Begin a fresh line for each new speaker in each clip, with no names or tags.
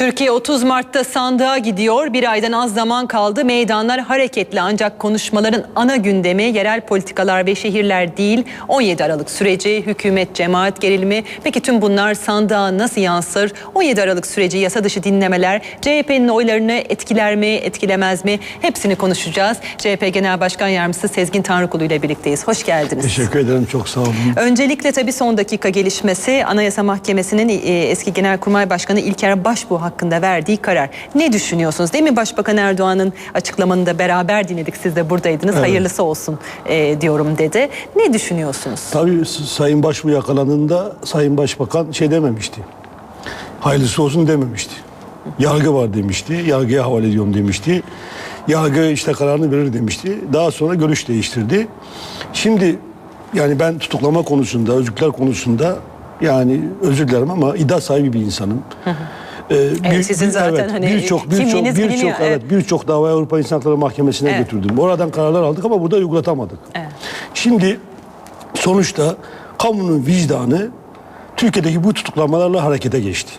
Türkiye 30 Mart'ta sandığa gidiyor. Bir aydan az zaman kaldı. Meydanlar hareketli ancak konuşmaların ana gündemi yerel politikalar ve şehirler değil. 17 Aralık süreci, hükümet, cemaat gerilimi. Peki tüm bunlar sandığa nasıl yansır? 17 Aralık süreci, yasa dışı dinlemeler, CHP'nin oylarını etkiler mi, etkilemez mi? Hepsini konuşacağız. CHP Genel Başkan Yardımcısı Sezgin Tanrıkulu ile birlikteyiz. Hoş geldiniz.
Teşekkür ederim çok sağ olun.
Öncelikle tabii son dakika gelişmesi Anayasa Mahkemesi'nin e, eski Genelkurmay Başkanı İlker Başbuğ hakkında verdiği karar. Ne düşünüyorsunuz? Değil mi Başbakan Erdoğan'ın açıklamanı da beraber dinledik. Siz de buradaydınız. Hayırlısı olsun e, diyorum dedi. Ne düşünüyorsunuz?
Tabii Sayın Başbuğ yakalandığında Sayın Başbakan şey dememişti. Hayırlısı olsun dememişti. Yargı var demişti. Yargıya havale ediyorum demişti. Yargı işte kararını verir demişti. Daha sonra görüş değiştirdi. Şimdi yani ben tutuklama konusunda, özgürlükler konusunda yani özür dilerim ama iddia sahibi bir insanım. Ee,
sizin zaten hani
birçok birçok birçok evet, birçok davayı Avrupa İnsan Hakları Mahkemesi'ne
Evet.
götürdüm. Oradan kararlar aldık ama burada uygulatamadık.
Evet.
Şimdi sonuçta kamunun vicdanı Türkiye'deki bu tutuklamalarla harekete geçti.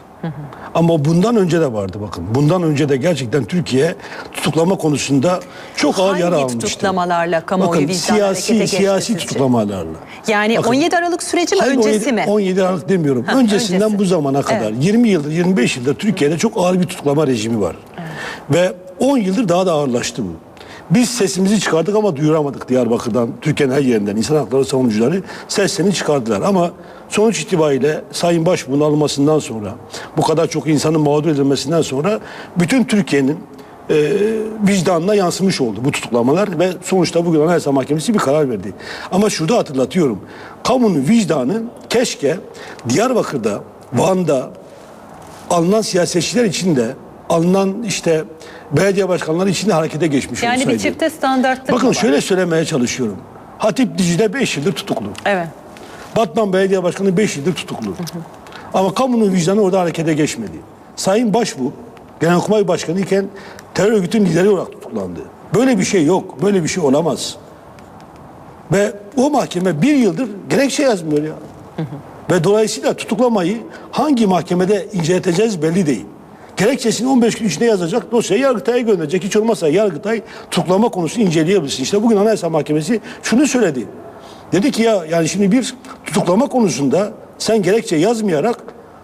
Ama bundan önce de vardı bakın. Bundan önce de gerçekten Türkiye tutuklama konusunda çok ağır
Hangi
yara almıştı.
tutuklamalarla kamuoyu
Bakın siyasi siyasi tutuklamalarla.
Yani
Bakın,
17 Aralık süreci mi
Hayır,
öncesi
17,
mi?
17 Aralık demiyorum.
Ha,
Öncesinden
öncesi.
bu zamana kadar
Evet.
20 yıldır 25 yıldır Türkiye'de çok ağır bir tutuklama rejimi var. Ve 10 yıldır daha da ağırlaştı bu. Biz sesimizi çıkardık ama duyuramadık Diyarbakır'dan, Türkiye'nin her yerinden insan hakları savunucuları seslerini çıkardılar. Ama sonuç itibariyle Sayın Başbuğ'un alınmasından sonra, bu kadar çok insanın mağdur edilmesinden sonra bütün Türkiye'nin e, vicdanına yansımış oldu bu tutuklamalar ve sonuçta bugün Anayasa Mahkemesi bir karar verdi. Ama şurada hatırlatıyorum. Kamunun vicdanı keşke Diyarbakır'da, Van'da alınan siyasetçiler için de alınan işte belediye başkanları için de harekete geçmiş
Yani bir çifte standartlık
Bakın
var?
şöyle söylemeye çalışıyorum. Hatip Dicle 5 yıldır tutuklu.
Evet.
Batman Belediye Başkanı 5 yıldır tutuklu. Ama kamunun vicdanı orada harekete geçmedi. Sayın Başbuğ, Genelkurmay Başkanı iken terör örgütünün lideri olarak tutuklandı. Böyle bir şey yok. Böyle bir şey olamaz. Ve o mahkeme bir yıldır gerekçe yazmıyor ya. Ve dolayısıyla tutuklamayı hangi mahkemede inceleteceğiz belli değil. Gerekçesini 15 gün içinde yazacak, dosyayı Yargıtay'a gönderecek. Hiç olmazsa Yargıtay tutuklama konusunu inceleyebilsin. İşte bugün Anayasa Mahkemesi şunu söyledi. Dedi ki ya yani şimdi bir tutuklama konusunda sen gerekçe yazmayarak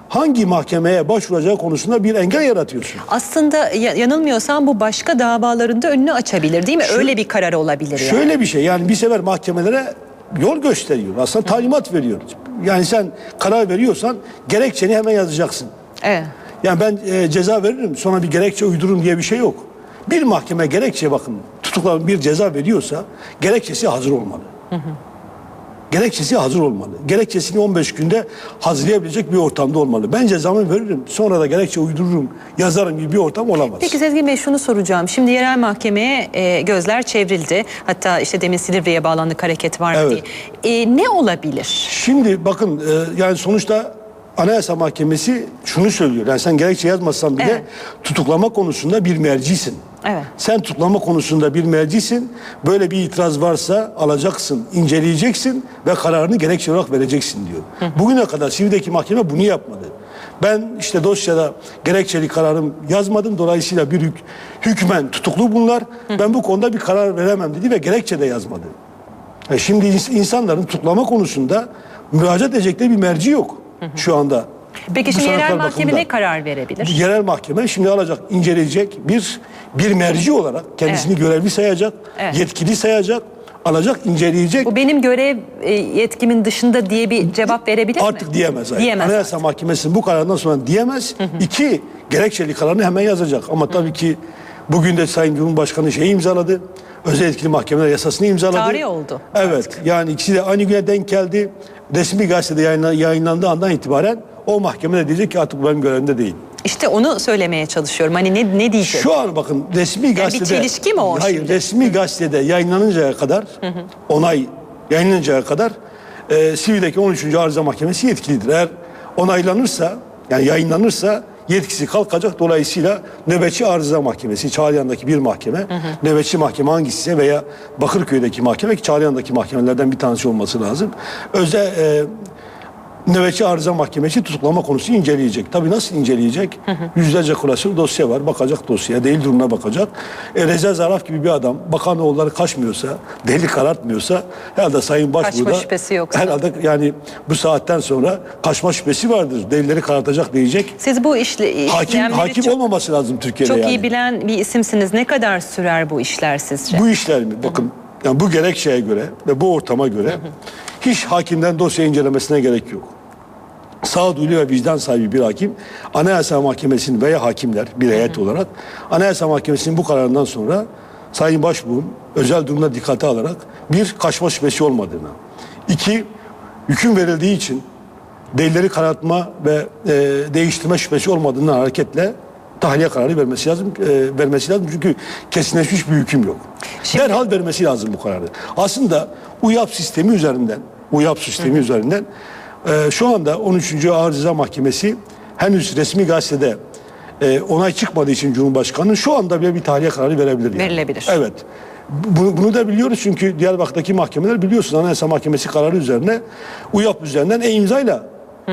hangi mahkemeye başvuracağı konusunda bir engel yaratıyorsun.
Aslında ya- yanılmıyorsam bu başka davalarında önünü açabilir değil mi?
Şu-
Öyle bir karar olabilir yani.
Şöyle bir şey yani bir sefer mahkemelere yol gösteriyor. Aslında talimat veriyor. Yani sen karar veriyorsan gerekçeni hemen yazacaksın.
Evet.
Yani ben e, ceza veririm sonra bir gerekçe uydururum diye bir şey yok. Bir mahkeme gerekçe bakın tutuklanan bir ceza veriyorsa gerekçesi hazır olmalı. Gerekçesi hazır olmalı. Gerekçesini 15 günde hazırlayabilecek bir ortamda olmalı. Ben cezamı veririm sonra da gerekçe uydururum yazarım gibi bir ortam olamaz.
Peki Sezgin Bey şunu soracağım. Şimdi yerel mahkemeye e, gözler çevrildi. Hatta işte demin Silivri'ye bağlandık hareket var mı
Evet.
diye. E, ne olabilir?
Şimdi bakın e, yani sonuçta Anayasa Mahkemesi şunu söylüyor. Yani sen gerekçe yazmazsan bile
Evet.
tutuklama konusunda bir mercisin.
Evet.
Sen tutuklama konusunda bir mercisin. Böyle bir itiraz varsa alacaksın, inceleyeceksin ve kararını gerekçe olarak vereceksin diyor. Bugüne kadar Sivri'deki mahkeme bunu yapmadı. Ben işte dosyada gerekçeli kararım yazmadım. Dolayısıyla bir hük, hükmen tutuklu bunlar. Ben bu konuda bir karar veremem dedi ve gerekçe de yazmadı. E şimdi ins- insanların tutuklama konusunda müracaat edecekleri bir merci yok şu anda.
Peki şimdi yerel mahkeme
bakımından.
ne karar verebilir?
Yerel mahkeme şimdi alacak, inceleyecek bir bir merci olarak kendisini görevli sayacak,
Evet.
yetkili sayacak, alacak, inceleyecek.
Bu benim görev e, yetkimin dışında diye bir cevap verebilir mi?
Artık diyemez. hayır.
Diyemez.
Anayasa Mahkemesi bu karardan sonra diyemez. İki, gerekçeli kararını hemen yazacak. Ama tabii ki bugün de Sayın Cumhurbaşkanı şeyi imzaladı. Özel yetkili mahkemeler yasasını imzaladı.
Tarih oldu
Evet. Yani ikisi de aynı güne denk geldi. Resmi gazetede yayınla- yayınlandığı andan itibaren o mahkeme de diyecek ki artık benim görevimde değil.
İşte onu söylemeye çalışıyorum. Hani ne, ne diyecek?
Şu an bakın resmi gazetede...
çelişki mi o
Hayır
şimdi?
resmi gazetede yayınlanıncaya kadar onay yayınlanıncaya kadar e, Sivri'deki 13. Arıza Mahkemesi yetkilidir. Eğer onaylanırsa yani yayınlanırsa yetkisi kalkacak. Dolayısıyla nöbetçi arıza mahkemesi Çağlayan'daki bir mahkeme nöbetçi mahkeme hangisi veya Bakırköy'deki mahkeme ki Çağlayan'daki mahkemelerden bir tanesi olması lazım. Özel e, Nöbetçi Arıza Mahkemesi tutuklama konusu inceleyecek. Tabii nasıl inceleyecek? Yüzlerce klasör dosya var. Bakacak dosyaya, değil durumuna bakacak. E, Reza Zarrab gibi bir adam, bakan oğulları kaçmıyorsa, deli karartmıyorsa herhalde Sayın Başbuğ
Kaçma şüphesi yoksa.
herhalde yani bu saatten sonra kaçma şüphesi vardır. Delilleri karartacak diyecek.
Siz bu işle
Hakim hakim
çok,
olmaması lazım Türkiye'de
çok
yani.
iyi bilen bir isimsiniz. Ne kadar sürer bu işler sizce?
Bu işler mi? Bakın yani bu gerekçeye göre ve bu ortama göre hiç hakimden dosya incelemesine gerek yok. Sağduyulu ve vicdan sahibi bir hakim Anayasa Mahkemesi'nin veya hakimler bir heyet olarak Anayasa Mahkemesi'nin bu kararından sonra Sayın Başbuğ'un özel durumda dikkate alarak bir kaçma şüphesi olmadığını, iki hüküm verildiği için delilleri karartma ve e, değiştirme şüphesi olmadığından hareketle tahliye kararı vermesi lazım. e, vermesi lazım çünkü kesinleşmiş bir hüküm yok.
Şimdi-
Derhal vermesi lazım bu kararı. Aslında UYAP sistemi üzerinden, UYAP sistemi üzerinden e, şu anda 13. Ağır Ceza Mahkemesi henüz resmi gazetede e, onay çıkmadığı için Cumhurbaşkanı'nın şu anda bile bir tahliye kararı verebilir. yani.
Verilebilir.
Evet. Bunu, bunu da biliyoruz çünkü Diyarbakır'daki mahkemeler biliyorsunuz Anayasa Mahkemesi kararı üzerine UYAP üzerinden e-imzayla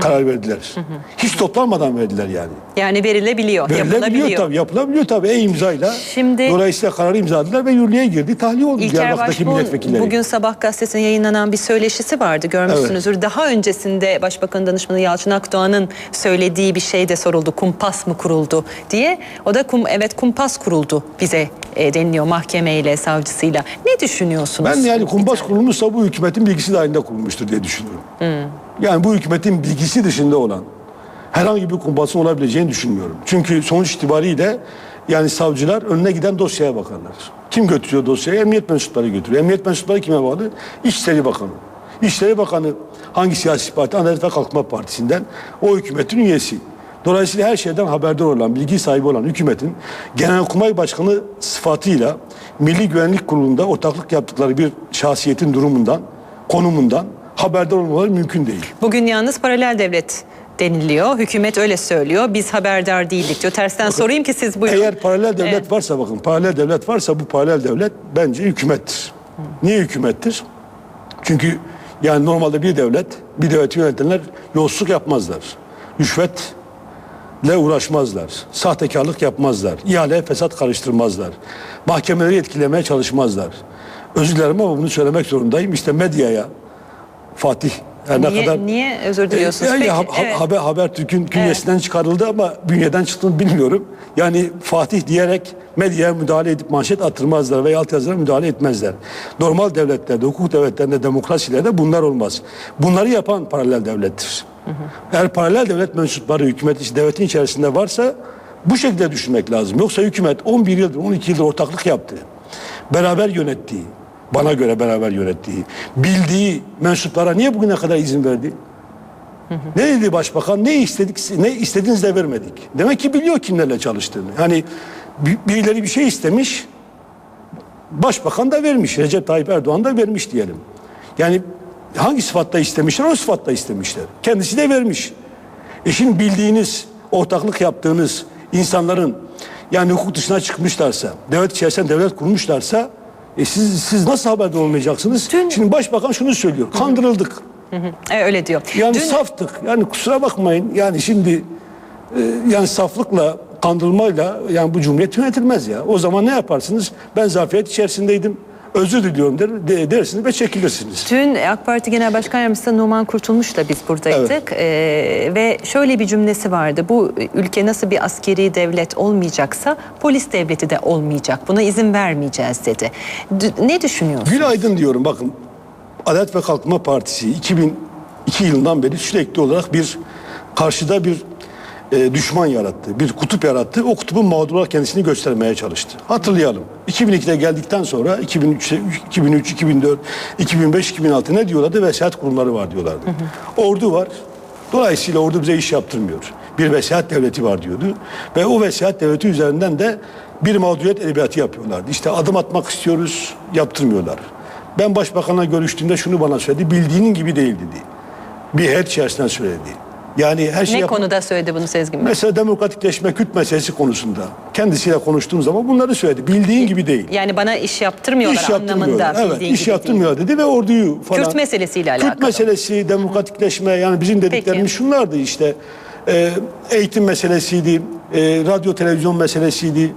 karar verdiler. Hiç toplanmadan verdiler yani.
Yani verilebiliyor,
Verilebiliyor
yapılabiliyor.
tabii, yapılabiliyor tabii e-imzayla.
Şimdi-
Dolayısıyla kararı imzaladılar ve yürürlüğe girdi. Tahliye oldu
İlker Başbuğ'un bugün Sabah gazetesine yayınlanan bir söyleşisi vardı görmüşsünüzdür. Daha öncesinde Başbakan Danışmanı Yalçın Akdoğan'ın söylediği bir şey de soruldu. Kumpas mı kuruldu diye. O da kum, evet kumpas kuruldu bize e, deniliyor mahkemeyle, savcısıyla. Ne düşünüyorsunuz?
Ben yani kumpas kurulmuşsa bu hükümetin bilgisi dahilinde kurulmuştur diye düşünüyorum. Yani bu hükümetin bilgisi dışında olan herhangi bir kumpasın olabileceğini düşünmüyorum. Çünkü sonuç itibariyle yani savcılar önüne giden dosyaya bakarlar. Kim götürüyor dosyayı? Emniyet mensupları götürüyor. Emniyet mensupları kime bağlı? İçişleri Bakanı. İçişleri Bakanı hangi siyasi parti? Adalet ve Kalkınma Partisi'nden o hükümetin üyesi. Dolayısıyla her şeyden haberdar olan, bilgi sahibi olan hükümetin Genelkurmay Başkanı sıfatıyla Milli Güvenlik Kurulu'nda ortaklık yaptıkları bir şahsiyetin durumundan, konumundan haberdar olmaları mümkün değil.
Bugün yalnız paralel devlet deniliyor. Hükümet öyle söylüyor. Biz haberdar değildik diyor. Tersten sorayım ki siz buyurun.
Eğer paralel devlet varsa bakın paralel devlet varsa bu paralel devlet bence hükümettir. Niye hükümettir? Çünkü yani normalde bir devlet, bir devleti yönetenler yolsuzluk yapmazlar. Rüşvetle uğraşmazlar. Sahtekarlık yapmazlar. İhaleye fesat karıştırmazlar. Mahkemeleri etkilemeye çalışmazlar. Özür dilerim ama bunu söylemek zorundayım. İşte medyaya Fatih her ne
niye,
kadar
niye özür diliyorsunuz?
yani
Peki,
ha-
evet.
haber Habertürk'ün künyesinden çıkarıldı ama bünyeden çıktığını bilmiyorum. Yani Fatih diyerek medyaya müdahale edip manşet attırmazlar veya altyazılara müdahale etmezler. Normal devletlerde, hukuk devletlerinde, demokrasilerde bunlar olmaz. Bunları yapan paralel devlettir. Eğer paralel devlet mensupları hükümet devletin içerisinde varsa bu şekilde düşünmek lazım. Yoksa hükümet 11 yıldır, 12 yıldır ortaklık yaptı. Beraber yönettiği, bana göre beraber yönettiği, bildiği mensuplara niye bugüne kadar izin verdi? Ne dedi başbakan? Ne istedik? Ne istediğiniz de vermedik. Demek ki biliyor kimlerle çalıştığını. Yani bi- birileri bir şey istemiş. Başbakan da vermiş. Recep Tayyip Erdoğan da vermiş diyelim. Yani hangi sıfatta istemişler? O sıfatta istemişler. Kendisi de vermiş. E şimdi bildiğiniz, ortaklık yaptığınız insanların yani hukuk dışına çıkmışlarsa, devlet içerisinde devlet kurmuşlarsa e siz, siz nasıl haberdar olmayacaksınız?
Dün-
Şimdi başbakan şunu söylüyor. Kandırıldık.
E, öyle diyor.
Yani
Dün-
saftık. Yani kusura bakmayın. Yani şimdi e, yani saflıkla, kandırılmayla yani bu cumhuriyet yönetilmez ya. O zaman ne yaparsınız? Ben zafiyet içerisindeydim. Özür diliyorum der, de- dersiniz ve çekilirsiniz.
Dün AK Parti Genel Başkan Yardımcısı Numan Kurtulmuş'la biz buradaydık Ee, ve şöyle bir cümlesi vardı. Bu ülke nasıl bir askeri devlet olmayacaksa polis devleti de olmayacak. Buna izin vermeyeceğiz dedi. D- ne düşünüyorsun?
Günaydın diyorum bakın. Adalet ve Kalkınma Partisi 2002 yılından beri sürekli olarak bir karşıda bir e, düşman yarattı. Bir kutup yarattı. O kutubun mağdur olarak kendisini göstermeye çalıştı. Hatırlayalım. 2002'de geldikten sonra 2003, 2003, 2004, 2005, 2006 ne diyorlardı? Vesayet kurumları var diyorlardı. Ordu var. Dolayısıyla ordu bize iş yaptırmıyor. Bir vesayet devleti var diyordu. Ve o vesayet devleti üzerinden de bir mağduriyet edebiyatı yapıyorlardı. İşte adım atmak istiyoruz, yaptırmıyorlar. Ben başbakanla görüştüğümde şunu bana söyledi, bildiğinin gibi değil dedi. Bir heyet içerisinden söyledi. Yani her şey
Ne konuda söyledi bunu Sezgin Bey?
Mesela demokratikleşme Kürt meselesi konusunda kendisiyle konuştuğum zaman bunları söyledi. Bildiğin gibi değil.
Yani bana iş yaptırmıyorlar
İş yaptırmıyor.
anlamında
Evet,
bildiğin
iş
gibi
yaptırmıyor dedi ve orduyu falan.
Kürt meselesiyle alakalı.
Kürt meselesi, demokratikleşme yani bizim dediklerimiz
Peki.
şunlardı işte. E, eğitim meselesiydi, e, radyo televizyon meselesiydi.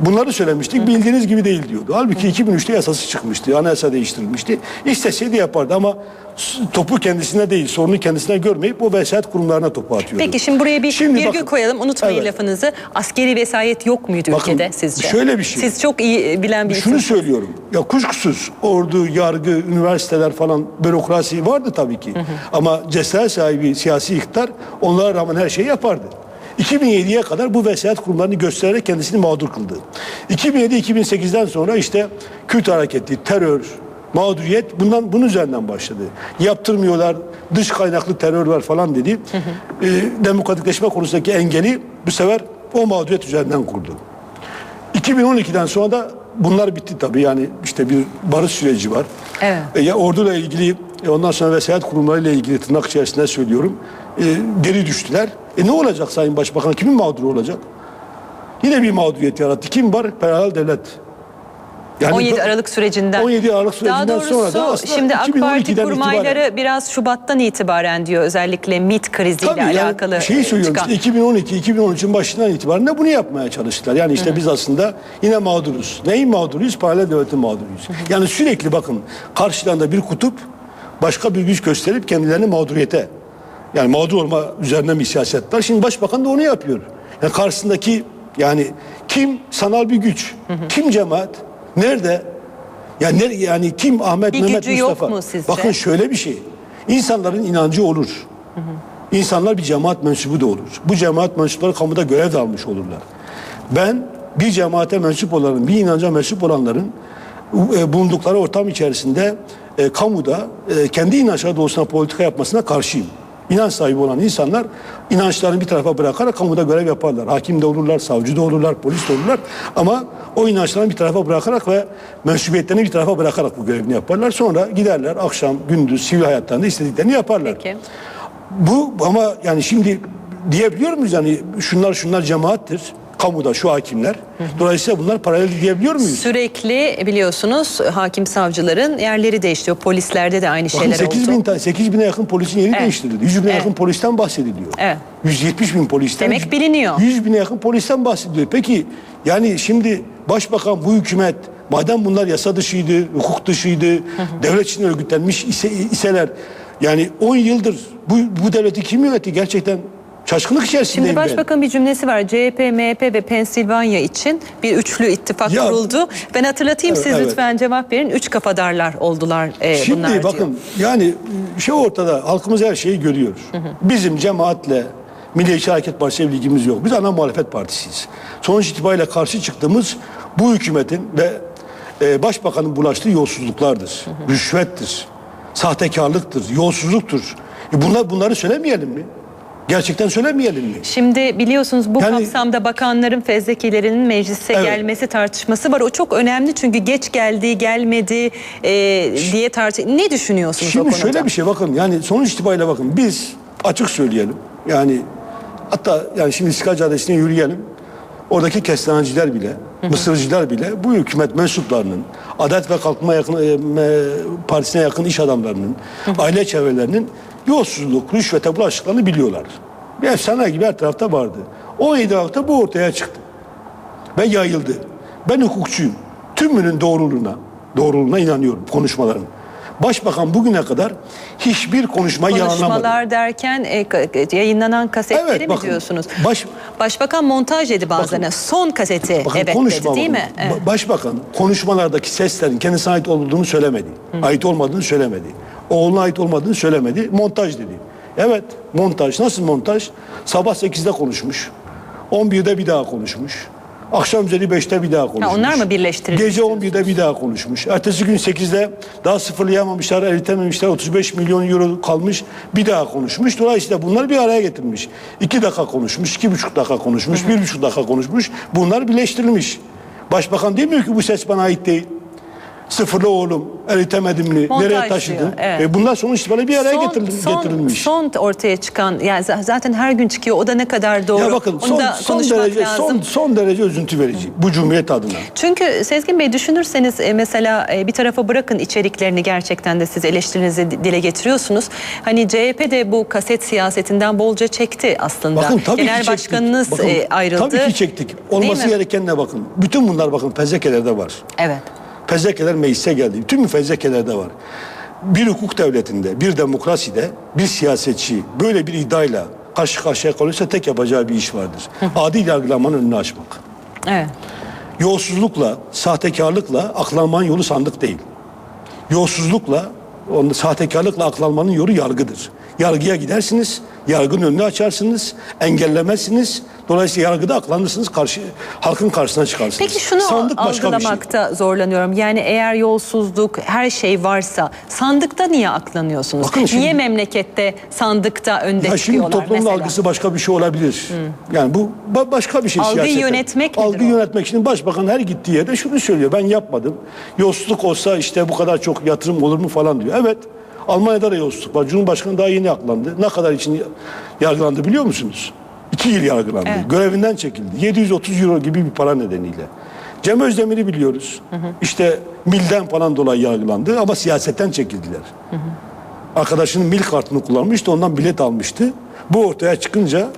Bunları söylemiştik. Bildiğiniz gibi değil diyordu. Halbuki 2003'te yasası çıkmıştı. Anayasa değiştirilmişti. İsteseydi yapardı ama topu kendisine değil, sorunu kendisine görmeyip o vesayet kurumlarına topu atıyordu.
Peki şimdi buraya bir
Şimdi
virgül
bakın,
koyalım. Unutmayın
evet.
lafınızı. Askeri vesayet yok muydu
Bakın,
ülkede sizce?
şöyle bir şey.
Siz çok iyi bilen bir
Şunu
isim.
söylüyorum. Ya kuşkusuz ordu, yargı, üniversiteler falan bürokrasi vardı tabii ki. Ama cesaret sahibi siyasi iktidar onlara rağmen her şeyi yapardı. 2007'ye kadar bu vesayet kurumlarını göstererek kendisini mağdur kıldı. 2007-2008'den sonra işte Kürt hareketi, terör, mağduriyet bundan bunun üzerinden başladı. Yaptırmıyorlar, dış kaynaklı terör var falan dedi. Ee, demokratikleşme konusundaki engeli bu sefer o mağduriyet üzerinden kurdu. 2012'den sonra da bunlar bitti tabii yani işte bir barış süreci var.
Evet.
E, ya orduyla ilgili e, ondan sonra vesayet kurumlarıyla ilgili tırnak içerisinde söylüyorum. E, geri düştüler. E ne olacak Sayın Başbakan? Kimin mağduru olacak? Yine bir mağduriyet yarattı. Kim var? Paralel devlet. Yani
17 Aralık sürecinden.
17 Aralık sürecinden
Daha doğrusu
sonra da aslında
şimdi AK Parti
2012'den
kurmayları
itibaren-
biraz Şubat'tan itibaren diyor özellikle MIT kriziyle
Tabii yani
alakalı
şeyi
e,
söylüyorum
çıkan.
işte 2012-2013'ün başından itibaren de bunu yapmaya çalıştılar. Yani işte biz aslında yine mağduruz. Neyin mağduruyuz? Paralel devletin mağduruyuz. Yani sürekli bakın karşılarında bir kutup başka bir güç gösterip kendilerini mağduriyete yani mağdur olma üzerine bir siyaset var. Şimdi başbakan da onu yapıyor. Yani karşısındaki yani kim sanal bir güç, kim cemaat, nerede? Yani, ner- yani kim Ahmet
Bir
Mehmet
gücü yok
Mustafa?
mu sizce?
Bakın şöyle bir şey. İnsanların inancı olur. İnsanlar bir cemaat mensubu da olur. Bu cemaat mensupları kamuda görev de almış olurlar. Ben bir cemaate mensup olanların, bir inanca mensup olanların e, bulundukları ortam içerisinde e, kamuda e, kendi inançları doğrultusunda politika yapmasına karşıyım. İnanç sahibi olan insanlar inançlarını bir tarafa bırakarak kamuda görev yaparlar. Hakim de olurlar, savcı da olurlar, polis de olurlar. Ama o inançlarını bir tarafa bırakarak ve mensubiyetlerini bir tarafa bırakarak bu görevini yaparlar. Sonra giderler akşam, gündüz, sivil hayatlarında istediklerini yaparlar.
Peki.
Bu ama yani şimdi diyebiliyor muyuz yani şunlar şunlar cemaattir. Kamuda şu hakimler. Dolayısıyla bunlar paralel diyebiliyor muyuz?
Sürekli biliyorsunuz hakim savcıların yerleri değişiyor. Polislerde de aynı
Bakın
şeyler
8
oldu.
bin, ta- 8 bine yakın polisin yeri
Evet.
değiştirildi. 100 bine
Evet.
yakın polisten bahsediliyor.
Evet.
170 bin polisten.
Demek biliniyor.
100 bine yakın polisten bahsediliyor. Peki yani şimdi başbakan bu hükümet madem bunlar yasa dışıydı, hukuk dışıydı, devlet için örgütlenmiş ise, iseler yani 10 yıldır bu, bu devleti kim yönetti? Gerçekten şaşkınlık içerisindeyim
Şimdi
ben.
başbakanın bir cümlesi var. CHP, MHP ve Pensilvanya için bir üçlü ittifak
Ya-
kuruldu. Ben hatırlatayım
Evet,
siz
evet.
lütfen cevap verin. Üç kafadarlar oldular e,
Şimdi
bunlar diyor.
bakın yani şey ortada halkımız her şeyi görüyor. Bizim cemaatle Milliyetçi Hareket Partisi'yle bir ilgimiz yok. Biz ana muhalefet partisiyiz. Sonuç itibariyle karşı çıktığımız bu hükümetin ve e, başbakanın bulaştığı yolsuzluklardır. Rüşvettir. Sahtekarlıktır, yolsuzluktur. E bunlar bunları söylemeyelim mi? Gerçekten söylemeyelim mi?
Şimdi biliyorsunuz bu
Yani-
kapsamda bakanların fezlekelerinin meclise
Evet.
gelmesi tartışması var. O çok önemli çünkü geç geldi, gelmedi e, diye tartış. Ne düşünüyorsunuz o
Şimdi
konuda?
şöyle bir şey bakın yani sonuç itibariyle bakın biz açık söyleyelim. Yani hatta yani şimdi İstiklal Caddesi'ne yürüyelim. Oradaki kestaneciler bile, mısırcılar bile bu hükümet mensuplarının, Adalet ve Kalkınma yakın, e, Partisi'ne yakın iş adamlarının, aile çevrelerinin yolsuzluk, rüşvete bulaştıklarını biliyorlar. Bir efsane gibi her tarafta vardı. 17 Aralık'ta bu ortaya çıktı ve yayıldı. Ben hukukçuyum. Tümünün doğruluğuna, doğruluğuna inanıyorum konuşmaların. Başbakan bugüne kadar hiçbir konuşmayı yalanlamadı.
Konuşmalar derken e, yayınlanan kasetleri
Evet,
mi
bakın,
diyorsunuz?
baş-
Başbakan montaj dedi.
Bakın,
Son kaseti
Bakın
evet
konuşma
dedi değil mi? Evet.
Ba- Başbakan konuşmalardaki seslerin kendisine ait olduğunu söylemedi. Ait olmadığını söylemedi. Oğluna ait olmadığını söylemedi. Montaj dedi. Evet montaj. Nasıl montaj? Sabah 8'de konuşmuş. 11'de bir daha konuşmuş. Akşam üzeri 5'te bir daha konuşmuş.
onlar mı birleştirilmiş
Gece 11'de bir daha konuşmuş. Ertesi gün 8'de daha sıfırlayamamışlar, eritememişler. 35 milyon euro kalmış. Bir daha konuşmuş. Dolayısıyla bunları bir araya getirmiş. 2 dakika konuşmuş, iki buçuk dakika konuşmuş, bir buçuk dakika konuşmuş. Bunlar birleştirilmiş. Başbakan demiyor ki bu ses bana ait değil. Sıfırlı oğlum, eritemedim mi,
Montaj
nereye taşıdın?
diyor, evet.
E bunlar sonuç itibariyle bir araya
son,
getirilmiş.
son ortaya çıkan yani z- zaten her gün çıkıyor o da ne kadar doğru.
ya bakın
Onu
son,
da
son
konuşmak
derece
lazım.
son son derece üzüntü verici bu cumhuriyet adına.
Çünkü Sezgin Bey düşünürseniz e, mesela e, bir tarafa bırakın içeriklerini gerçekten de siz eleştirinizi di- dile getiriyorsunuz. Hani CHP de bu kaset siyasetinden bolca çekti aslında.
Bakın tabii
Genel
ki çektik.
başkanınız
Bakın,
e, ayrıldı.
Tabii ki çektik. Olması
mi?
gereken ne bakın. Bütün bunlar bakın fezlekelerde var.
Evet.
Fezlekeler meclise geldi. Tüm fezlekelerde var. Bir hukuk devletinde, bir demokraside bir siyasetçi böyle bir iddiayla karşı karşıya kalırsa tek yapacağı bir iş vardır. Adil yargılamanın önünü açmak.
Evet.
Yolsuzlukla, sahtekarlıkla aklanmanın yolu sandık değil. Yolsuzlukla, onu, sahtekarlıkla aklanmanın yolu yargıdır. Yargıya gidersiniz, yargının önünü açarsınız, engellemezsiniz. Dolayısıyla yargıda aklanırsınız, karşı, halkın karşısına çıkarsınız.
Peki şunu
Sandık şey.
algılamakta zorlanıyorum. Yani eğer yolsuzluk her şey varsa sandıkta niye aklanıyorsunuz?
Bakın şimdi-
niye memlekette sandıkta önde
Ya şimdi
çıkıyorlar
toplumun
mesela?
algısı başka bir şey olabilir. Yani bu ba- başka bir şey
Algıyı
siyaseten.
yönetmek
Algı
o?
yönetmek. Şimdi başbakan her gittiği yerde şunu söylüyor. Ben yapmadım. Yolsuzluk olsa işte bu kadar çok yatırım olur mu falan diyor. Evet. Almanya'da da yolsuzluk var. Cumhurbaşkanı daha yeni aklandı. Ne kadar için yargılandı biliyor musunuz? İki yıl yargılandı.
Evet.
Görevinden çekildi. 730 euro gibi bir para nedeniyle. Cem Özdemir'i biliyoruz. İşte milden falan dolayı yargılandı ama siyasetten çekildiler. Arkadaşının mil kartını kullanmıştı ondan bilet almıştı. Bu ortaya çıkınca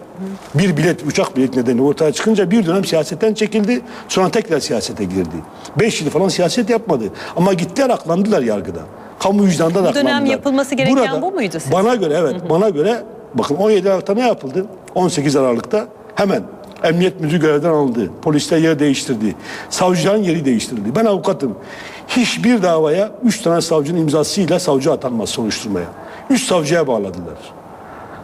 bir bilet uçak bilet nedeni ortaya çıkınca bir dönem siyasetten çekildi. Sonra tekrar siyasete girdi. Beş yıl falan siyaset yapmadı. Ama gittiler aklandılar yargıda. Kamu vicdanında da
Bu dönem
aklandılar.
yapılması gereken bu muydu sizce?
Bana göre evet bana göre bakın 17 Aralık'ta ne yapıldı? 18 Aralık'ta hemen Emniyet müdürü görevden alındı. Polisler yer değiştirdi. Savcıların yeri değiştirildi. Ben avukatım. Hiçbir davaya üç tane savcının imzasıyla savcı atanmaz soruşturmaya. Üç savcıya bağladılar.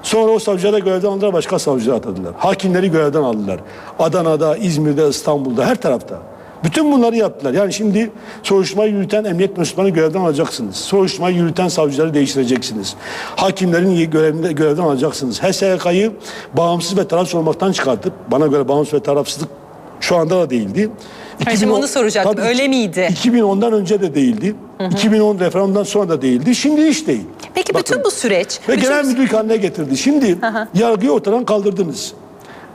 Sonra o savcıları görevden aldılar, başka savcılar atadılar. Hakimleri görevden aldılar. Adana'da, İzmir'de, İstanbul'da, her tarafta. Bütün bunları yaptılar. Yani şimdi soruşturmayı yürüten emniyet mensuplarını görevden alacaksınız. Soruşturmayı yürüten savcıları değiştireceksiniz. Hakimlerin görevinde, görevden alacaksınız. HSYK'yı bağımsız ve tarafsız olmaktan çıkartıp, bana göre bağımsız ve tarafsızlık şu anda da değildi.
Şimdi onu soracaktım. Öyle miydi?
2010'dan önce de değildi. 2010 referandumdan sonra da değildi. Şimdi hiç değil.
Peki
Bakın.
bütün bu süreç...
Ve
bütün
genel müdürlük haline getirdi. Şimdi yargıyı ortadan kaldırdınız.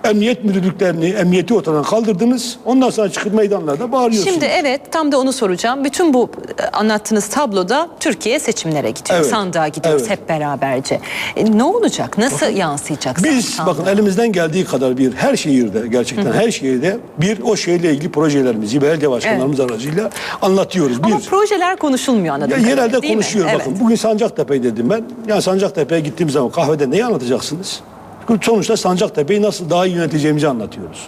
Emniyet müdürlüklerini, emniyeti ortadan kaldırdınız. Ondan sonra çıkıp meydanlarda bağırıyorsunuz.
Şimdi evet tam da onu soracağım. Bütün bu e, anlattığınız tabloda Türkiye seçimlere gidiyor.
Evet,
Sandığa gidiyoruz
evet.
hep beraberce. E, ne olacak? Nasıl yansıyacak
Biz
sandığa?
bakın elimizden geldiği kadar bir her şehirde gerçekten her şehirde bir o şehirle ilgili projelerimizi belediye başkanlarımız aracıyla anlatıyoruz.
Ama
bir,
projeler konuşulmuyor anladığım
Ya
kadarıyla,
yerelde
değil mi?
konuşuyor
Evet.
bakın. Bugün Sancaktepe dedim ben. Yani Sancaktepe'ye gittiğimiz zaman kahvede neyi anlatacaksınız? Sonuçta Sancaktepe'yi nasıl daha iyi yöneteceğimizi anlatıyoruz.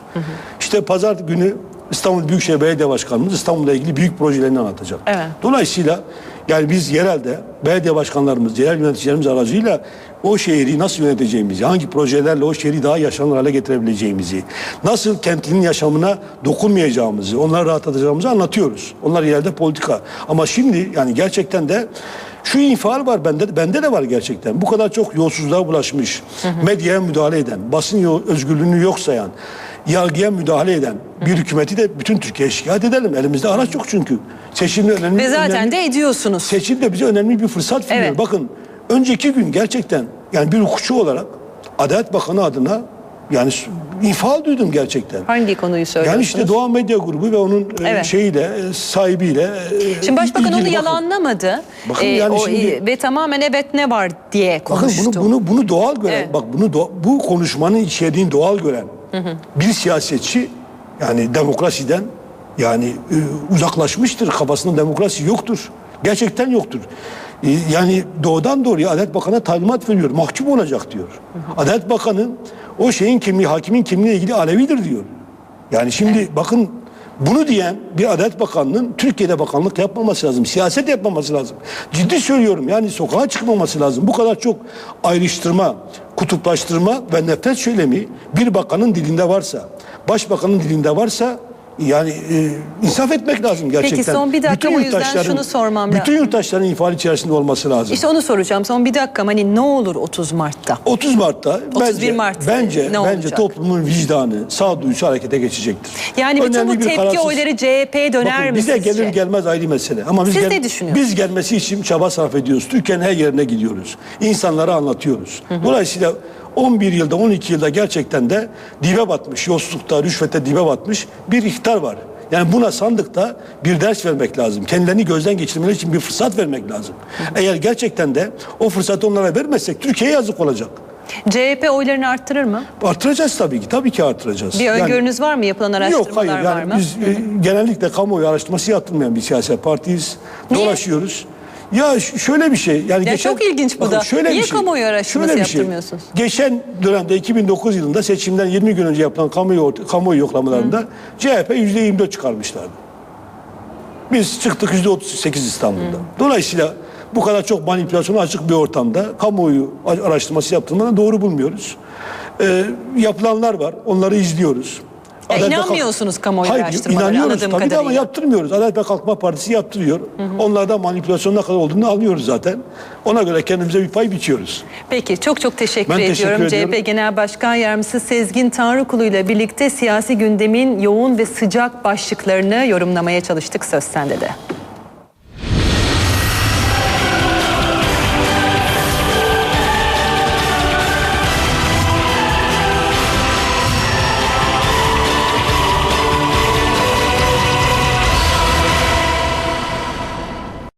İşte pazar günü İstanbul Büyükşehir Belediye Başkanımız İstanbul'la ilgili büyük projelerini anlatacak.
Evet.
Dolayısıyla yani biz yerelde belediye başkanlarımız, yerel yöneticilerimiz aracıyla o şehri nasıl yöneteceğimizi, hangi projelerle o şehri daha yaşanır hale getirebileceğimizi, nasıl kentlinin yaşamına dokunmayacağımızı, onları rahatlatacağımızı anlatıyoruz. Onlar yerde politika. Ama şimdi yani gerçekten de şu infial var bende bende de var gerçekten. Bu kadar çok yolsuzluğa bulaşmış, medyaya müdahale eden, basın özgürlüğünü yok sayan, yargıya müdahale eden bir hükümeti de bütün Türkiye'ye şikayet edelim. Elimizde araç yok çünkü. Seçim önemli.
Ve zaten
önemli-
de ediyorsunuz.
Seçim de bize önemli bir fırsat sunuyor.
Evet.
Bakın önceki gün gerçekten yani bir hukukçu olarak Adalet Bakanı adına yani infial duydum gerçekten.
Hangi konuyu söylüyorsunuz?
Yani işte Doğan Medya Grubu ve onun e,
Evet.
şeyiyle, e, sahibiyle. e,
Şimdi başbakan onu
bakın.
yalanlamadı.
Bakın
Ee,
yani
o,
şimdi-
ve tamamen evet ne var diye
Bakın
konuştu.
bunu bunu bunu doğal gören,
Evet.
bak bunu do- bu konuşmanın içeriğini doğal gören bir siyasetçi yani demokrasiden yani e, uzaklaşmıştır. Kafasında demokrasi yoktur. Gerçekten yoktur. E, yani doğudan doğruya Adalet Bakanı'na talimat veriyor. Mahkum olacak diyor. Adalet Bakanı o şeyin kimliği, hakimin kimliğiyle ilgili Alevidir diyor. Yani şimdi bakın bunu diyen bir Adalet Bakanı'nın Türkiye'de bakanlık yapmaması lazım. Siyaset yapmaması lazım. Ciddi söylüyorum yani sokağa çıkmaması lazım. Bu kadar çok ayrıştırma, kutuplaştırma ve nefret söylemi bir bakanın dilinde varsa, başbakanın dilinde varsa Yani e, insaf etmek lazım gerçekten.
son bir dakika, yüzden
yurttaşların-
şunu sormam lazım.
Bütün yurttaşların ifade içerisinde olması lazım.
İşte onu soracağım. Son bir dakika hani ne olur 30 Mart'ta?
30 Mart'ta
31
bence,
Mart
bence,
ne
bence
olacak?
toplumun vicdanı, sağduyusu harekete geçecektir.
Yani bütün
Önemli
bu
bir
tepki
kararsız-
oyları CHP'ye döner
Bakın
mi
bize
sizce?
gelir gelmez ayrı mesele. Ama biz,
Siz ne düşünüyorsunuz?
biz gelmesi için çaba sarf ediyoruz. Türkiye'nin her yerine gidiyoruz. İnsanlara anlatıyoruz. Dolayısıyla 11 yılda 12 yılda gerçekten de dibe batmış, yoslukta, rüşvete dibe batmış bir iktidar var. Yani buna sandıkta bir ders vermek lazım. Kendilerini gözden geçirmeleri için bir fırsat vermek lazım. Eğer gerçekten de o fırsatı onlara vermezsek Türkiye'ye yazık olacak.
CHP oylarını arttırır mı?
Artıracağız tabii ki. Tabii ki artıracağız.
Bir
Yani-
öngörünüz var mı? Yapılan
Yok
araştırmalar
hayır
var
yani
mı?
biz e, genellikle kamuoyu araştırması yaptırmayan bir siyasi partiyiz.
Niye?
Dolaşıyoruz. Ya şöyle bir şey yani
Ya çok ilginç bu da. Niye kamuoyu araştırması
şöyle bir şey.
yaptırmıyorsunuz?
Geçen dönemde 2009 yılında seçimden 20 gün önce yapılan kamuoyu, kamuoyu yoklamalarında CHP %24 çıkarmışlardı. Biz çıktık %38 İstanbul'da. Dolayısıyla bu kadar çok manipülasyona açık bir ortamda kamuoyu araştırması yaptırmanı doğru bulmuyoruz. Ee, yapılanlar var. Onları izliyoruz.
Ya
Adalet
inanmıyorsunuz kamuoyu
Hayır,
araştırmalara
inanıyoruz tabii de ama
kadarıyla.
yaptırmıyoruz. Adalet ve Kalkınma Partisi yaptırıyor. Onlardan manipülasyon ne kadar olduğunu anlıyoruz zaten. Ona göre kendimize bir pay biçiyoruz.
Peki çok çok teşekkür
Ben
ediyorum.
teşekkür ediyorum.
CHP Genel Başkan Yardımcısı Sezgin Tanrıkulu ile birlikte siyasi gündemin yoğun ve sıcak başlıklarını yorumlamaya çalıştık. Söz sende de.